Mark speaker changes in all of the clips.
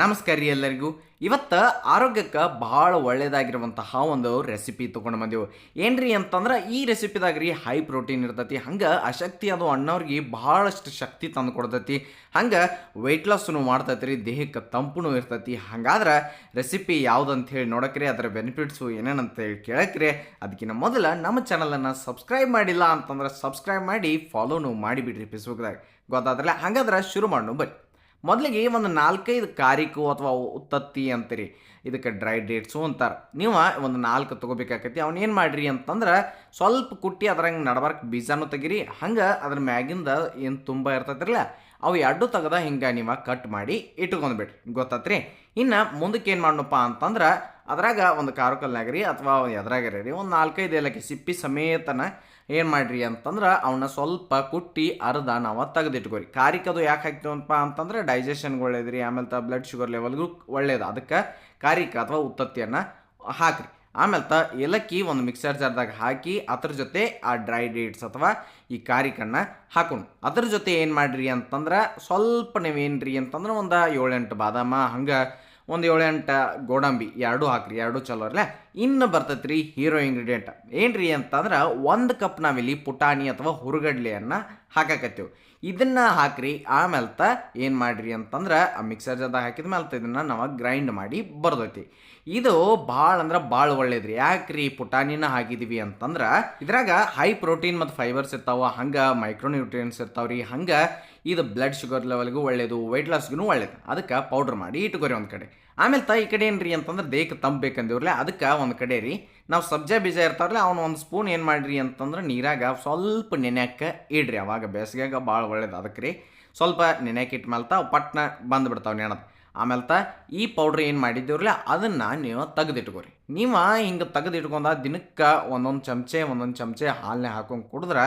Speaker 1: ನಮಸ್ಕಾರ ಎಲ್ಲರಿಗೂ. ಇವತ್ತು ಆರೋಗ್ಯಕ್ಕೆ ಭಾಳ ಒಳ್ಳೆಯದಾಗಿರುವಂತಹ ಒಂದು ರೆಸಿಪಿ ತೊಗೊಂಡು ಬಂದೆವು. ಏನ್ರಿ ಅಂತಂದ್ರೆ ಈ ರೆಸಿಪಿದಾಗ ರೀ ಹೈ ಪ್ರೋಟೀನ್ ಇರ್ತೈತಿ. ಹಂಗೆ ಅಶಕ್ತಿ ಅದು ಅಣ್ಣವ್ರಿಗೆ ಭಾಳಷ್ಟು ಶಕ್ತಿ ತಂದು ಕೊಡ್ತೈತಿ. ಹಂಗೆ ವೆಯ್ಟ್ ಲಾಸ್ನು ಮಾಡ್ತೈತಿ ರೀ, ದೇಹಕ್ಕೆ ತಂಪುನೂ ಇರ್ತೈತಿ. ಹಂಗಾದ್ರೆ ರೆಸಿಪಿ ಯಾವ್ದಂತ ಹೇಳಿ ನೋಡಕ್ರಿ ಅದರ ಬೆನಿಫಿಟ್ಸು ಏನೇನಂತ ಹೇಳಿ ಕೇಳಕ್ರಿ ಅದಕ್ಕಿಂತ ಮೊದಲು ನಮ್ಮ ಚಾನಲನ್ನು ಸಬ್ಸ್ಕ್ರೈಬ್ ಮಾಡಿಲ್ಲ ಅಂತಂದ್ರೆ ಸಬ್ಸ್ಕ್ರೈಬ್ ಮಾಡಿ ಫಾಲೋನು ಮಾಡಿಬಿಡ್ರಿ ಫೇಸ್ಬುಕ್ದಾಗ ಗೊತ್ತಾದ್ರಲ್ಲ? ಹಂಗಾದ್ರೆ ಶುರು ಮಾಡೋಣ ಬರ್ರಿ ಮೊದಲಿಗೆ ಒಂದು ನಾಲ್ಕೈದು ಕಾರಿಕು ಅಥವಾ ಉತ್ತತ್ತಿ ಅಂತೀರಿ. ಇದಕ್ಕೆ ಡ್ರೈ ಡೇಟ್ಸು ಅಂತಾರೆ. ನೀವು ಒಂದು ನಾಲ್ಕು ತೊಗೋಬೇಕಾಕೈತಿ. ಅವ್ನು ಏನು ಮಾಡ್ರಿ ಅಂತಂದ್ರೆ ಸ್ವಲ್ಪ ಕುಟ್ಟಿ ಅದ್ರಂಗೆ ನಡಬಾರ್ಕ ಬೀಜನೂ ತೆಗೀರಿ. ಹಂಗೆ ಅದ್ರ ಮ್ಯಾಗಿಂದ ಏನು ತುಂಬ ಇರ್ತೈತಿರಲ್ಲ. ಅವು ಎರಡು ತೆಗೆದ ಹಿಂಗೆ ನೀವು ಕಟ್ ಮಾಡಿ ಇಟ್ಕೊಂಡ್ಬಿಡ್ರಿ. ಗೊತ್ತಾತ್ರಿ? ಇನ್ನು ಮುಂದಕ್ಕೆ ಏನು ಮಾಡೋಣಪ್ಪ ಅಂತಂದ್ರೆ ಅದ್ರಾಗ ಒಂದು ಕಾರು ರೀ ಅಥವಾ ಎದ್ರಾಗ ರೀ ಒಂದು ನಾಲ್ಕೈದು ಏಲಕ್ಕಿ ಸಿಪ್ಪಿ ಸಮೇತನ ಏನು ಮಾಡಿರಿ ಅಂತಂದ್ರೆ ಅವನ್ನ ಸ್ವಲ್ಪ ಕುಟ್ಟಿ ಅರ್ಧ ನಾವು ತೆಗೆದಿಟ್ಕೋರಿ. ಕಾರಿಕದು ಯಾಕೆ ಹಾಕ್ತೀವಪ್ಪ ಅಂತಂದ್ರೆ ಡೈಜೆಷನ್ಗೆ ಒಳ್ಳೇದ್ರಿ ಆಮೇಲೆ ತ ಬ್ಲಡ್ ಶುಗರ್ ಲೆವೆಲ್ಗೂ ಒಳ್ಳೇದು. ಅದಕ್ಕೆ ಕಾರಿಕ ಅಥವಾ ಉತ್ತತ್ತಿಯನ್ನು ಹಾಕ್ರಿ. ಆಮೇಲೆ ತ ಏಲಕ್ಕಿ ಒಂದು ಮಿಕ್ಸರ್ ಜಾರ್ದಾಗ ಹಾಕಿ ಅದ್ರ ಜೊತೆ ಆ ಡ್ರೈ ಡೇಟ್ಸ್ ಅಥವಾ ಈ ಕಾರಿಕಣ್ಣ ಹಾಕೊಂಡು ಅದ್ರ ಜೊತೆ ಏನು ಮಾಡ್ರಿ ಅಂತಂದ್ರೆ ಸ್ವಲ್ಪ ನೀವೇನ್ರಿ ಅಂತಂದ್ರೆ ಒಂದು ಏಳೆಂಟು ಬಾದಾಮ, ಹಂಗೆ ಒಂದು ಏಳೆಂಟು ಗೋಡಂಬಿ ಎರಡೂ ಹಾಕ್ರಿ, ಎರಡೂ ಚಲೋ ಅಲ್ಲ ಇನ್ನು ಬರ್ತೈತೆ ಹೀರೋ ಇಂಗ್ರೀಡಿಯೆಂಟ್. ಏನ್ರಿ ಅಂತಂದ್ರೆ ಒಂದು ಕಪ್ ನಾವಿಲ್ಲಿ ಪುಟಾಣಿ ಅಥವಾ ಹುರುಗಡ್ಲೆಯನ್ನು ಹಾಕಕತ್ತೀವಿ. ಇದನ್ನು ಹಾಕ್ರಿ ಆಮೇಲೆ ತ ಏನು ಮಾಡ್ರಿ ಅಂತಂದ್ರೆ ಆ ಮಿಕ್ಸರ್ ಜೊತೆ ಹಾಕಿದ ಮೇಲೆ ಇದನ್ನು ನಾವು ಗ್ರೈಂಡ್ ಮಾಡಿ ಬರ್ದೈತಿ. ಇದು ಭಾಳ ಅಂದ್ರೆ ಭಾಳ ಒಳ್ಳೇದ್ರಿ. ಯಾಕ್ರಿ ಪುಟಾಣಿನ ಹಾಕಿದೀವಿ ಅಂತಂದ್ರೆ ಇದ್ರಾಗ ಹೈ ಪ್ರೋಟೀನ್ ಮತ್ತು ಫೈಬರ್ಸ್ ಇರ್ತಾವ, ಹಂಗೆ ಮೈಕ್ರೋನ್ಯೂಟ್ರಿಯನ್ಸ್ ರೀ ಹಂಗೆ ಇದು ಬ್ಲಡ್ ಶುಗರ್ ಲೆವೆಲ್ಗೂ ಒಳ್ಳೇದು ವೆಯ್ಟ್ ಲಾಸ್ಗೂ ಒಳ್ಳೇದು. ಅದಕ್ಕೆ ಪೌಡ್ರ್ ಮಾಡಿ ಇಟ್ಕೋರಿ ಒಂದು ಕಡೆ. ಆಮೇಲೆ ತಾಯಿ ಈ ಕಡೆ ರೀ ಅಂತಂದ್ರೆ ದೇಹಕ್ಕೆ ತಂಪು ಅದಕ್ಕೆ ಒಂದು ಕಡೆ ರೀ, ನಾವು ಸಬ್ಜಾ ಬೀಜ ಇರ್ತಾವ್ರಲ್ಲ, ಅವ್ನು ಒಂದು ಸ್ಪೂನ್ ಏನು ಮಾಡಿರಿ ಅಂತಂದ್ರೆ ನೀರಾಗ ಸ್ವಲ್ಪ ನೆನೆಯಕ್ಕೆ ಇಡ್ರಿ, ಅವಾಗ ಬೇಸಿಗೆಗೆ ಭಾಳ ಒಳ್ಳೇದು. ಅದಕ್ಕೆ ರೀ, ಸ್ವಲ್ಪ ನೆನೆಯಕ್ಕೆ ಇಟ್ಟ ಮೇಲೆ ತಾವು ಪಟ್ನ ಬಂದುಬಿಡ್ತಾವೆ ನೆನದು. ಆಮೇಲೆ ತ, ಈ ಪೌಡ್ರ್ ಏನು ಮಾಡಿದ್ದೀವ್ರಲ್ಲ ಅದನ್ನು ನೀವು ತೆಗೆದಿಟ್ಕೋರಿ. ನೀವು ಹಿಂಗೆ ತೆಗೆದಿಟ್ಕೊಂಡ ದಿನಕ್ಕೆ ಒಂದೊಂದು ಚಮಚೆ ಒಂದೊಂದು ಚಮಚೆ ಹಾಲನ್ನೇ ಹಾಕೊಂಡು ಕುಡಿದ್ರೆ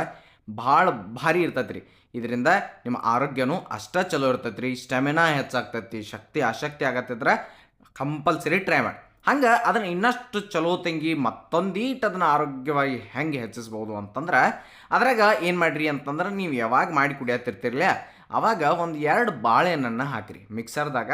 Speaker 1: ಭಾಳ ಭಾರಿ ಇರ್ತೈತೆ ಇದರಿಂದ ನಿಮ್ಮ ಆರೋಗ್ಯನೂ ಅಷ್ಟೇ ಚಲೋ ಇರ್ತೈತೆ ರೀ ಸ್ಟೆಮಿನಾ ಹೆಚ್ಚಾಗ್ತೈತಿ, ಶಕ್ತಿ ಆಸಕ್ತಿ ಆಗತ್ತಿದ್ರೆ ಕಂಪಲ್ಸರಿ ಟ್ರೈ ಮಾಡಿ. ಹಂಗೆ ಅದನ್ನು ಇನ್ನಷ್ಟು ಚಲೋ ತಂಗಿ ಮತ್ತೊಂದೀಟ್ ಅದನ್ನು ಆರೋಗ್ಯವಾಗಿ ಹೆಂಗೆ ಹೆಚ್ಚಿಸ್ಬೋದು ಅಂತಂದ್ರೆ ಅದ್ರಾಗ ಏನು ಮಾಡಿರಿ ಅಂತಂದ್ರೆ ನೀವು ಯಾವಾಗ ಮಾಡಿ ಕುಡಿಯತ್ತಿರ್ತಿರ್ಲಿ ಅವಾಗ ಒಂದು ಎರಡು ಬಾಳೆಹಣ್ಣನ್ನು ಹಾಕಿರಿ. ಮಿಕ್ಸರ್ದಾಗ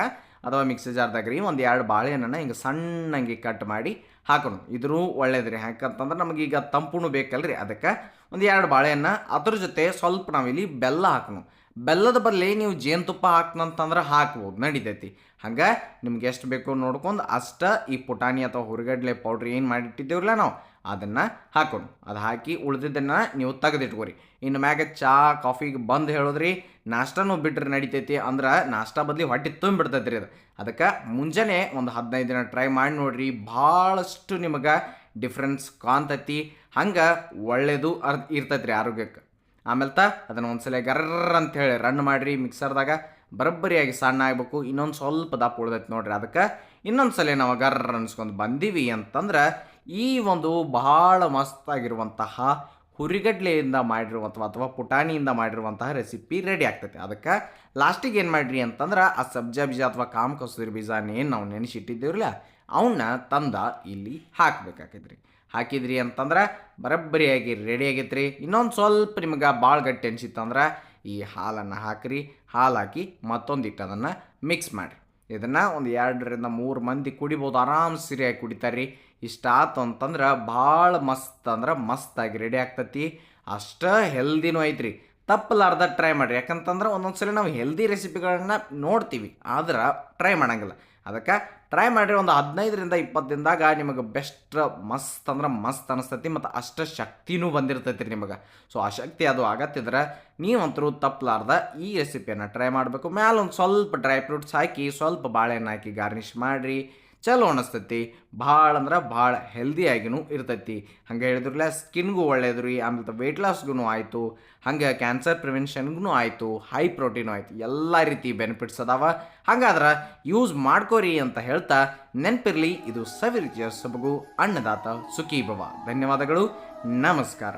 Speaker 1: ಅಥವಾ ಮಿಕ್ಸಿ ಜಾರ್ದಾಗ ರೀ ಒಂದು ಎರಡು ಬಾಳೆಹಣ್ಣನ್ನು ಹಿಂಗೆ ಸಣ್ಣಂಗೆ ಕಟ್ ಮಾಡಿ ಹಾಕೋಣ ಇದ್ರೂ ಒಳ್ಳೇದು ರೀ ಯಾಕಂತಂದ್ರೆ ನಮಗೀಗ ತಂಪುನು ಬೇಕಲ್ರಿ. ಅದಕ್ಕೆ ಒಂದು ಎರಡು ಬಾಳೆಹಣ್ಣು, ಅದ್ರ ಜೊತೆ ಸ್ವಲ್ಪ ನಾವಿಲ್ಲಿ ಬೆಲ್ಲ ಹಾಕೋಣ ಬೆಲ್ಲದ ಬದಲಿ ನೀವು ಜೇನುತುಪ್ಪ ಹಾಕ್ನಂತಂದ್ರೆ ಹಾಕ್ಬೋದು, ನಡಿತೈತಿ. ಹಂಗೆ ನಿಮ್ಗೆ ಎಷ್ಟು ಬೇಕು ನೋಡ್ಕೊಂಡು ಅಷ್ಟ ಈ ಪುಟಾಣಿ ಅಥವಾ ಹುರುಗಡ್ಲೆ ಪೌಡ್ರ್ ಏನು ಮಾಡಿಟ್ಟಿದ್ದೀವ್ರಲ್ಲ ನಾವು, ಅದನ್ನು ಹಾಕೋಣ. ಅದು ಹಾಕಿ ಉಳಿದಿದ್ದನ್ನು ನೀವು ತೆಗೆದಿಟ್ಕೋರಿ. ಇನ್ನು ಮ್ಯಾಗೆ ಚಾ, ಕಾಫಿಗೆ ಬಂದು ಹೇಳಿದ್ರಿ, ನಾಷ್ಟನೂ ಬಿಟ್ರೆ ನಡಿತೈತಿ ಅಂದ್ರೆ ನಾಷ್ಟ ಬದಲಿ ಹೊಟ್ಟೆ ತುಂಬಿಡ್ತೈತಿ ರೀ ಅದು. ಅದಕ್ಕೆ ಮುಂಜಾನೆ ಒಂದು ಹದಿನೈದು ದಿನ ಟ್ರೈ ಮಾಡಿ ನೋಡ್ರಿ, ಭಾಳಷ್ಟು ನಿಮಗೆ ಡಿಫ್ರೆನ್ಸ್ ಕಾಣ್ತೈತಿ. ಹಂಗೆ ಒಳ್ಳೆಯದು ಅರ್ ಇರ್ತೈತೆ ರೀ ಆರೋಗ್ಯಕ್ಕೆ. ಆಮೇಲೆ ತ ಅದನ್ನು ಒಂದ್ಸಲ ಗರ್ರ ಅಂತ ಹೇಳಿ ರನ್ ಮಾಡಿರಿ ಮಿಕ್ಸರ್ದಾಗ ಬರಬ್ಬರಿಯಾಗಿ ಸಣ್ಣ ಆಗಬೇಕು. ಇನ್ನೊಂದು ಸ್ವಲ್ಪ ದಪ್ಪ ಉಳ್ದೈತೆ ನೋಡ್ರಿ ಅದಕ್ಕೆ. ಇನ್ನೊಂದು ಸಲ ನಾವು ಗರ್ರ ಅನ್ಸ್ಕೊಂಡು ಬಂದೀವಿ ಅಂತಂದ್ರೆ ಈ ಒಂದು ಬಹಳ ಮಸ್ತಾಗಿರುವಂತಹ ಹುರಿಗಡ್ಲೆಯಿಂದ ಮಾಡಿರುವಂಥ ಅಥವಾ ಪುಟಾಣಿಯಿಂದ ಮಾಡಿರುವಂತಹ ರೆಸಿಪಿ ರೆಡಿ ಆಗ್ತೈತೆ. ಅದಕ್ಕೆ ಲಾಸ್ಟಿಗೆ ಏನು ಮಾಡಿರಿ ಅಂತಂದ್ರೆ ಆ ಸಬ್ಜಾ ಬೀಜ ಅಥವಾ ಕಾಮ ಕಸೂರಿ ಬೀಜನೇನು ನಾವು ನೆನೆಸಿಟ್ಟಿದ್ದೇವ್ರಲ್ಲ ಅವನ್ನ ತಂದ ಇಲ್ಲಿ ಹಾಕ್ಬೇಕಾಕೈತ್ರಿ. ಹಾಕಿದ್ರಿ ಅಂತಂದ್ರೆ ಬರಬ್ಬರಿಯಾಗಿ ರೆಡಿ ಆಗೈತ್ರಿ. ಇನ್ನೊಂದು ಸ್ವಲ್ಪ ನಿಮ್ಗೆ ಭಾಳ ಗಟ್ಟಿ ಅನಿಸಿತ್ತಂದ್ರೆ ಈ ಹಾಲನ್ನು ಹಾಕಿರಿ. ಹಾಲು ಹಾಕಿ ಮತ್ತೊಂದಿಟ್ಟು ಅದನ್ನು ಮಿಕ್ಸ್ ಮಾಡಿರಿ. ಇದನ್ನು ಒಂದು ಎರಡರಿಂದ ಮೂರು ಮಂದಿ ಕುಡಿಬೋದು, ಆರಾಮ್ ಸಿರಿಯಾಗಿ ಕುಡಿತಾರ್ರಿ. ಇಷ್ಟ ಆತು ಅಂತಂದ್ರೆ ಭಾಳ ಮಸ್ತ್ ಅಂದ್ರೆ ಮಸ್ತಾಗಿ ರೆಡಿ ಆಗ್ತತಿ. ಅಷ್ಟು ಹೆಲ್ದಿನೂ ಐತ್ರಿ. ತಪ್ಪಲಾರ್ದ ಟ್ರೈ ಮಾಡಿರಿ. ಯಾಕಂತಂದ್ರೆ ಒಂದೊಂದು ಸಲ ನಾವು ಹೆಲ್ದಿ ರೆಸಿಪಿಗಳನ್ನ ನೋಡ್ತೀವಿ. ಆದ್ರೆ ಟ್ರೈ ಮಾಡಂಗಿಲ್ಲ. ಅದಕ್ಕೆ ಟ್ರೈ ಮಾಡಿರಿ ಒಂದು ಹದಿನೈದರಿಂದ ಇಪ್ಪತ್ತು ದಿನದಾಗ ನಿಮಗೆ ಬೆಸ್ಟ್ ಮಸ್ತ್ ಅಂದ್ರೆ ಮಸ್ತ್ ಅನಿಸ್ತೈತಿ ಮತ್ತು ಅಷ್ಟು ಶಕ್ತಿನೂ ಬಂದಿರ್ತೈತಿ ರೀ ನಿಮಗೆ. ಸೊ ಆ ಶಕ್ತಿ ಅದು ಆಗತ್ತಿದ್ರೆ ನೀವಂತರೂ ತಪ್ಪಲಾರ್ದ ಈ ರೆಸಿಪಿಯನ್ನು ಟ್ರೈ ಮಾಡಬೇಕು. ಮ್ಯಾಲೆ ಒಂದು ಸ್ವಲ್ಪ ಡ್ರೈ ಫ್ರೂಟ್ಸ್ ಹಾಕಿ, ಸ್ವಲ್ಪ ಬಾಳೆಹಣ್ಣು ಹಾಕಿ ಗಾರ್ನಿಷ್ ಮಾಡಿರಿ. ಚಲೋ ಅನಿಸ್ತೈತಿ. ಭಾಳ ಅಂದ್ರೆ ಭಾಳ ಹೆಲ್ದಿಯಾಗಿನೂ ಇರ್ತೈತಿ. ಹಂಗೆ ಹೇಳಿದ್ರಲ್ಲ ಸ್ಕಿನ್ಗೂ ಒಳ್ಳೆಯದು ರೀ ಆಮೇಲೆ ವೆಯ್ಟ್ ಲಾಸ್ಗೂ ಆಯಿತು. ಹಂಗೆ ಕ್ಯಾನ್ಸರ್ ಪ್ರಿವೆನ್ಷನ್ಗೂ ಆಯಿತು. ಹೈ ಪ್ರೋಟೀನು ಆಯಿತು. ಎಲ್ಲ ರೀತಿ ಬೆನಿಫಿಟ್ಸ್ ಅದಾವ. ಹಂಗಾದ್ರೆ ಯೂಸ್ ಮಾಡ್ಕೋರಿ ಅಂತ ಹೇಳ್ತಾ ನೆನಪಿರಲಿ. ಇದು ಸವಿರುಚಿಯ ಸೊಬಗು ಅನ್ನದಾತ ಸುಖಿ ಭವ ಧನ್ಯವಾದಗಳು. ನಮಸ್ಕಾರ.